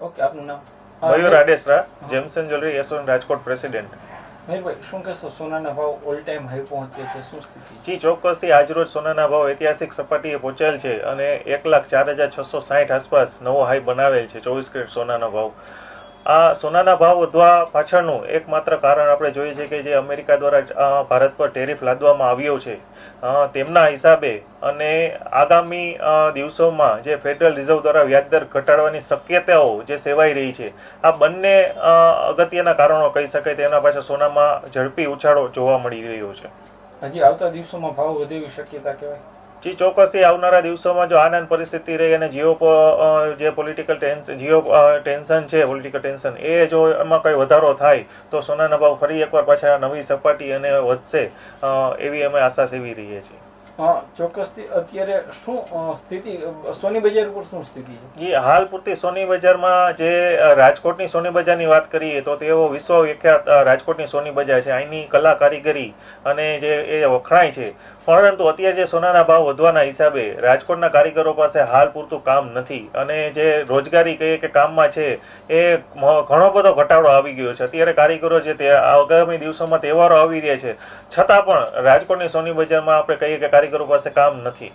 Okay આપનું નામ? Mayur Adesara gems and jewellery association Rajkot president. મયુરભાઈ શું કહેશો? સોનાના ભાવ ઓલ ટાઈમ હાઈ પહોંચ્યો છે શું સ્થિતિ જી ચોક્કસથી આજરોજ સોનાના ભાવ ઐતિહાસિક સપાટીએ પહોંચેલ છે અને એક લાખ ચાર હજાર છસો સાઠ આસપાસ નવો હાઈ બનાવેલ છે ચોવીસ કેરેટ સોનાનો ભાવ. આ સોનાના ભાવ વધવા પાછળનું એકમાત્ર કારણ આપણે જોઈએ છે કે જે અમેરિકા દ્વારા ભારત પર ટેરિફ લાદવામાં આવ્યો છે. તેમના હિસાબે અને આગામી દિવસોમાં જે ફેડરલ રિઝર્વ દ્વારા વ્યાજદર ઘટાડવાની શક્યતાઓ જે સેવાઈ રહી છે, આ બંને અગત્યના કારણો કહી શકાય તેના પાછળ સોનામાં ઝડપી ઉછાળો જોવા મળી રહ્યો છે. હજી આવતા દિવસોમાં ભાવ વધે એવી શક્યતા કહેવાય. જી, ચોક્કસથી આવનારા દિવસોમાં જો આનંદ પરિસ્થિતિ રહી અને જીઓ જે પોલિટિકલ ટેન્શન જીઓ ટેન્શન છે પોલિટિકલ ટેન્શન એ જો એમાં કંઈ વધારો થાય, તો સોનાના ભાવ ફરી એકવાર પાછા નવી સપાટી અને વધશે એવી અમે આશા સેવી રહીએ છીએ. ચોક્કસથી અત્યારે શું સ્થિતિ સોની બજાર ઉપર શું સ્થિતિ છે? એ હાલ પૂરતી સોની બજારમાં જે રાજકોટની સોની બજારની વાત કરીએ તો તેઓ વિશ્વ વિખ્યાત રાજકોટની સોની બજાર છે. અહીંની કલા કારીગરી અને જે, એ વખણાય છે. પરંતુ અત્યારે જે સોનાના ભાવ વધવાના હિસાબે રાજકોટના કારીગરો પાસે હાલ પૂરતું કામ નથી. અને જે રોજગારી કહીએ કે કામમાં છે, એ ઘણો બધો ઘટાડો આવી ગયો છે. અત્યારે કારીગરો છે તે આગામી દિવસોમાં તહેવારો આવી રહ્યા છે. છતાં પણ રાજકોટની સોની બજારમાં આપણે કહીએ કે કારીગરો પાસે કામ નથી.